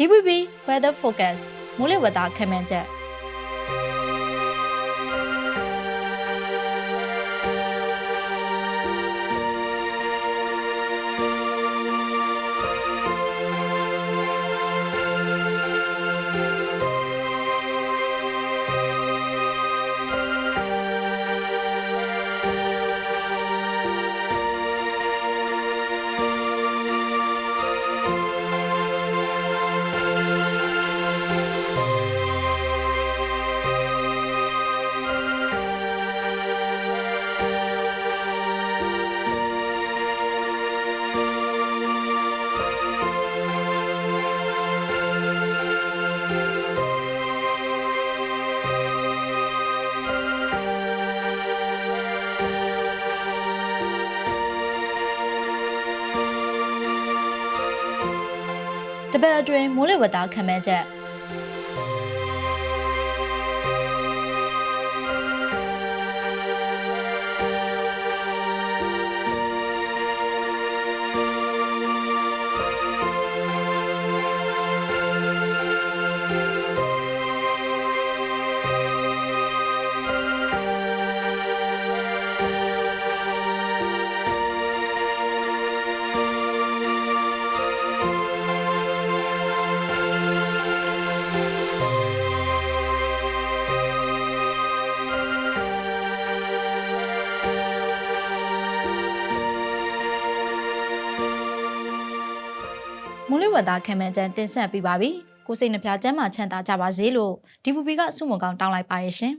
DVB Weather Focus မိုးလေဝသခန့်မှန်းချက် တပတ်အတွင်းမိုးလေဝသခန့်မှန်းချက် မိုးလေဝသခန့်မှန်းချက်တင်ဆက်ပြီးပါပြီကိုစိတ်နှပြချမ်းမှချမ်းသာကြပါစေလို့ DVB ကဆုမွန်ကောင်းတောင်းလိုက်ပါရဲ့ရှင်